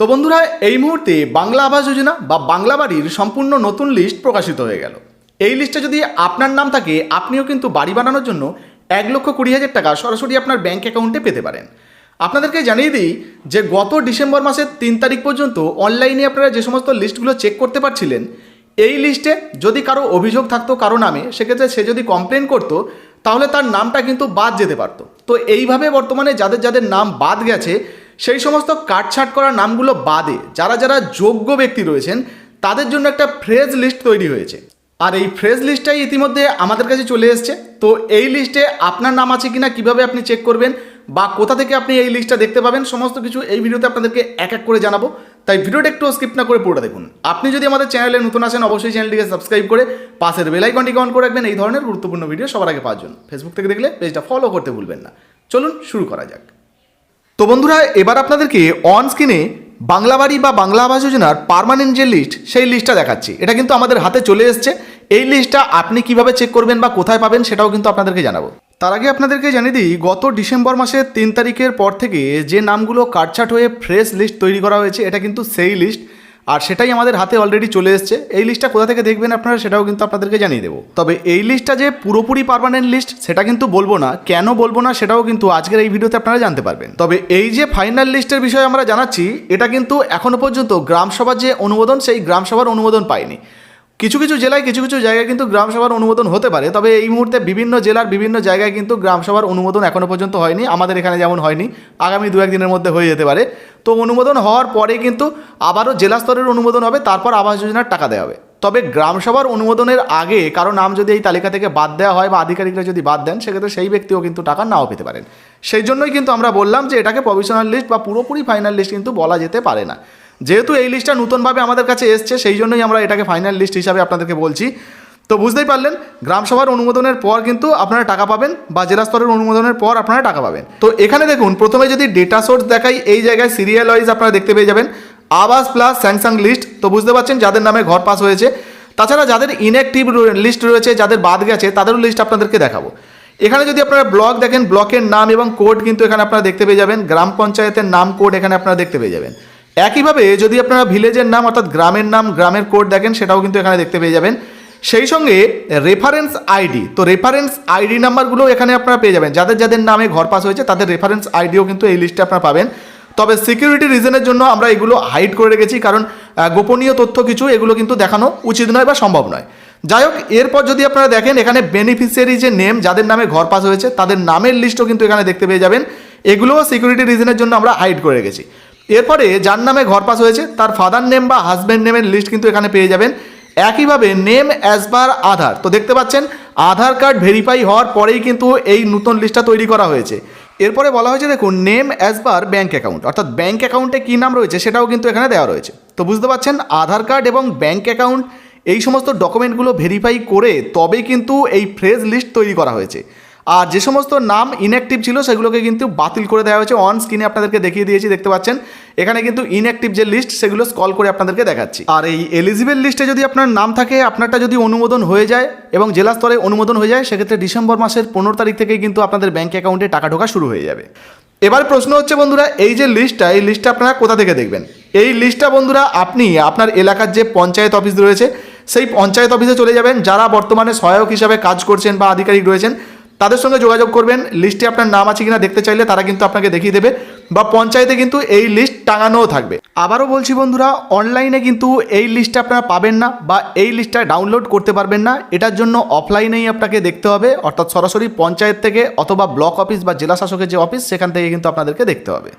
তো বন্ধুরা, এই মুহূর্তে বাংলা আবাস যোজনা বা বাংলা বাড়ির সম্পূর্ণ নতুন লিস্ট প্রকাশিত হয়ে গেল। এই লিস্টে যদি আপনার নাম থাকে, আপনিও কিন্তু বাড়ি বানানোর জন্য এক লক্ষ কুড়ি হাজার টাকা সরাসরি আপনার ব্যাঙ্ক অ্যাকাউন্টে পেতে পারেন। আপনাদেরকে জানিয়ে দিই যে, গত ডিসেম্বর মাসের তিন তারিখ পর্যন্ত অনলাইনে আপনারা যে সমস্ত লিস্টগুলো চেক করতে পারছিলেন, এই লিস্টে যদি কারও অভিযোগ থাকতো কারও নামে, সেক্ষেত্রে সে যদি কমপ্লেন করতো, তাহলে তার নামটা কিন্তু বাদ যেতে পারতো। তো এইভাবে বর্তমানে যাদের যাদের নাম বাদ গেছে সেই সমস্ত কাটছাট করা নামগুলো বাদে যারা যারা যোগ্য ব্যক্তি রয়েছেন, তাদের জন্য একটা ফ্রেজ লিস্ট তৈরি হয়েছে। আর এই ফ্রেজ লিস্টটাই ইতিমধ্যে আমাদের কাছে চলে এসছে। তো এই লিস্টে আপনার নাম আছে কিনা, কীভাবে আপনি চেক করবেন বা কোথা থেকে আপনি এই লিস্টটা দেখতে পাবেন, সমস্ত কিছু এই ভিডিওতে আপনাদেরকে এক এক করে জানাব। তাই ভিডিওটা একটু স্কিপ না করে পুরোটা দেখুন। আপনি যদি আমাদের চ্যানেলে নতুন আসেন, অবশ্যই চ্যানেলটিকে সাবস্ক্রাইব করে পাশের বেলাইকনটিকে অন করে রাখবেন। এই ধরনের গুরুত্বপূর্ণ ভিডিও সবার আগে পাওয়ার জন্য। ফেসবুক থেকে দেখলে পেজটা ফলো করতে ভুলবেন না। চলুন শুরু করা যাক। তো বন্ধুরা, এবার আপনাদেরকে অন স্ক্রিনে বাংলা বাড়ি বা বাংলা আবাস যোজনার পারমানেন্ট যে লিস্ট সেই লিস্টটা দেখাচ্ছি। এটা কিন্তু আমাদের হাতে চলে এসছে। এই লিস্টটা আপনি কীভাবে চেক করবেন বা কোথায় পাবেন সেটাও কিন্তু আপনাদেরকে জানাব। তার আগে আপনাদেরকে জানিয়ে দিই, গত ডিসেম্বর মাসের তিন তারিখের পর থেকে যে নামগুলো কাটছাট হয়ে ফ্রেশ লিস্ট তৈরি করা হয়েছে, এটা কিন্তু সেই লিস্ট আর সেটাই আমাদের হাতে অলরেডি চলে এসছে। এই লিস্টটা কোথা থেকে দেখবেন আপনারা সেটাও কিন্তু আপনাদেরকে জানিয়ে দেবো। তবে এই লিস্টটা যে পুরোপুরি পারমানেন্ট লিস্ট সেটা কিন্তু বলব না। কেন বলব না সেটাও কিন্তু আজকের এই ভিডিওতে আপনারা জানতে পারবেন। তবে এই যে ফাইনাল লিস্টের বিষয়ে আমরা জানাচ্ছি, এটা কিন্তু এখনও পর্যন্ত গ্রামসভার যে অনুমোদন, সেই গ্রামসভার অনুমোদন পায়নি। কিছু কিছু জেলায় কিছু কিছু জায়গায় কিন্তু গ্রামসভার অনুমোদন হতে পারে, তবে এই মুহূর্তে বিভিন্ন জেলার বিভিন্ন জায়গায় কিন্তু গ্রামসভার অনুমোদন এখনও পর্যন্ত হয়নি, আমাদের এখানে যেমন হয়নি, আগামী দু একদিনের মধ্যে হয়ে যেতে পারে। তো অনুমোদন হওয়ার পরে কিন্তু আবারও জেলা স্তরের অনুমোদন হবে, তারপর আবাস যোজনার টাকা দেওয়া হবে। তবে গ্রামসভার অনুমোদনের আগে কারও নাম যদি এই তালিকা থেকে বাদ দেওয়া হয় বা আধিকারিকরা যদি বাদ দেন, সেক্ষেত্রে সেই ব্যক্তিও কিন্তু টাকা নাও পেতে পারেন। সেই জন্যই কিন্তু আমরা বললাম যে এটাকে প্রভিশনাল লিস্ট বা পুরোপুরি ফাইনাল লিস্ট কিন্তু বলা যেতে পারে না। যেহেতু এই লিস্টটা নতুনভাবে আমাদের কাছে এসছে, সেই জন্যই আমরা এটাকে ফাইনাল লিস্ট হিসাবে আপনাদেরকে বলছি। তো বুঝতেই পারলেন গ্রামসভার অনুমোদনের পর কিন্তু আপনারা টাকা পাবেন বা জেলা স্তরের অনুমোদনের পর আপনারা টাকা পাবেন। তো এখানে দেখুন, প্রথমে যদি ডেটা সোর্স দেখাই, এই জায়গায় সিরিয়াল ওয়াইজ আপনারা দেখতে পেয়ে যাবেন। আবাস প্লাস স্যাংসাং লিস্ট তো বুঝতে পারছেন যাদের নামে ঘর পাস হয়েছে। তাছাড়া যাদের ইনঅ্যাক্টিভ লিস্ট রয়েছে, যাদের বাদ গেছে, তাদেরও লিস্ট আপনাদেরকে দেখাবো। এখানে যদি আপনারা ব্লক দেখেন ব্লকের নাম এবং কোড কিন্তু এখানে আপনারা দেখতে পেয়ে যাবেন। গ্রাম পঞ্চায়েতের নাম কোড এখানে আপনারা দেখতে পেয়ে যাবেন। একইভাবে যদি আপনারা ভিলেজের নাম অর্থাৎ গ্রামের নাম, গ্রামের কোড দেখেন, সেটাও কিন্তু এখানে দেখতে পেয়ে যাবেন। সেই সঙ্গে রেফারেন্স আইডি তো রেফারেন্স আইডি নাম্বারগুলো এখানে আপনারা পেয়ে যাবেন। যাদের যাদের নামে ঘর পাস হয়েছে, তাদের রেফারেন্স আইডিও কিন্তু এই লিস্টে আপনারা পাবেন। তবে সিকিউরিটি রিজনের জন্য আমরা এগুলো হাইড করে রেখেছি, কারণ গোপনীয় তথ্য কিছু এগুলো কিন্তু দেখানো উচিত নয় বা সম্ভব নয়। যাই হোক, এরপর যদি আপনারা দেখেন, এখানে বেনিফিসিয়ারি যে নেম যাদের নামে ঘর পাস হয়েছে, তাদের নামের লিস্টও কিন্তু এখানে দেখতে পেয়ে যাবেন। এগুলোও সিকিউরিটি রিজনের জন্য আমরা হাইড করে রেখেছি। এরপরে যার নামে ঘর পাস হয়েছে, তার ফাদার নেম বা হাজব্যান্ড নেমের লিস্ট কিন্তু এখানে পেয়ে যাবেন। একইভাবে নেম অ্যাজ পার আধার তো দেখতে পাচ্ছেন আধার কার্ড ভেরিফাই হওয়ার পরেই কিন্তু এই নতুন লিস্টটা তৈরি করা হয়েছে। এরপরে বলা হয়েছে, দেখুন name as per bank account অর্থাৎ ব্যাঙ্ক অ্যাকাউন্টে কী নাম রয়েছে সেটাও কিন্তু এখানে দেওয়া রয়েছে। তো বুঝতে পারছেন আধার কার্ড এবং ব্যাঙ্ক অ্যাকাউন্ট এই সমস্ত ডকুমেন্টগুলো ভেরিফাই করে তবে কিন্তু এই ফ্রেজ লিস্ট তৈরি করা হয়েছে। আর যে সমস্ত নাম ইনঅ্যাক্টিভ ছিল সেগুলোকে কিন্তু বাতিল করে দেওয়া হয়েছে। অন স্ক্রিনে আপনাদেরকে দেখিয়ে দিয়েছি, দেখতে পাচ্ছেন? এখানে কিন্তু ইনঅ্যাক্টিভ যে লিস্ট সেগুলো স্কল করে আপনাদেরকে দেখাচ্ছি। আর এই এলিজিবল লিস্টে যদি আপনার নাম থাকে, আপনারটা যদি অনুমোদন হয়ে যায় এবং জেলা স্তরে অনুমোদন হয়ে যায়, সেক্ষেত্রে ডিসেম্বর মাসের পনেরো তারিখ থেকেই কিন্তু আপনাদের ব্যাঙ্ক অ্যাকাউন্টে টাকা ঢোকা শুরু হয়ে যাবে। এবার প্রশ্ন হচ্ছে বন্ধুরা, এই যে লিস্টটা এই লিস্টটা আপনারা কোথা থেকে দেখবেন? এই লিস্টটা বন্ধুরা, আপনি আপনার এলাকার যে পঞ্চায়েত অফিস রয়েছে, সেই পঞ্চায়েত অফিসে চলে যাবেন। যারা বর্তমানে সহায়ক হিসাবে কাজ করছেন বা আধিকারিক রয়েছেন তাদের সঙ্গে যোগাযোগ করবেন। লিস্টে আপনার নাম আছে কিনা দেখতে চাইলে তারা কিন্তু আপনাকে দেখিয়ে দেবে বা পঞ্চায়েতে কিন্তু এই লিস্ট টাঙানোও থাকবে। আবারও বলছি বন্ধুরা, অনলাইনে কিন্তু এই লিস্টটা আপনারা পাবেন না বা এই লিস্টটা ডাউনলোড করতে পারবেন না। এটার জন্য অফলাইনেই আপনাকে দেখতে হবে, অর্থাৎ সরাসরি পঞ্চায়েত থেকে অথবা ব্লক অফিস বা জেলা শাসকের যে অফিস, সেখান থেকে কিন্তু আপনাদেরকে দেখতে হবে।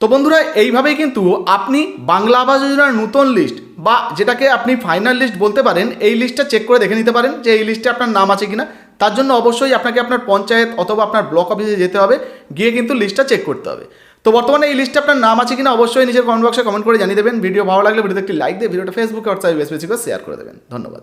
তো বন্ধুরা, এইভাবেই কিন্তু আপনি বাংলা আবাস যোজনার নতুন লিস্ট বা যেটাকে আপনি ফাইনাল লিস্ট বলতে পারেন, এই লিস্টটা চেক করে দেখে নিতে পারেন যে এই লিস্টে আপনার নাম আছে কিনা। তার জন্য অবশ্যই আপনাকে আপনার পঞ্চায়েত অথবা আপনার ব্লক অফিসে যেতে হবে, গিয়ে কিন্তু লিস্টটা চেক করতে হবে। তো বর্তমানে এই লিস্টে আপনার নাম আছে কিনা অবশ্যই নিজের কমেন্ট বক্সে কমেন্ট করে জানিয়ে দেবেন। ভিডিও ভালো লাগলে ভিডিওতে একটি লাইক দিয়ে, ভিডিওটা ফেসবুকে হোয়াটসঅ্যাপে বেশি বেশি করে শেয়ার করে দেবেন। ধন্যবাদ।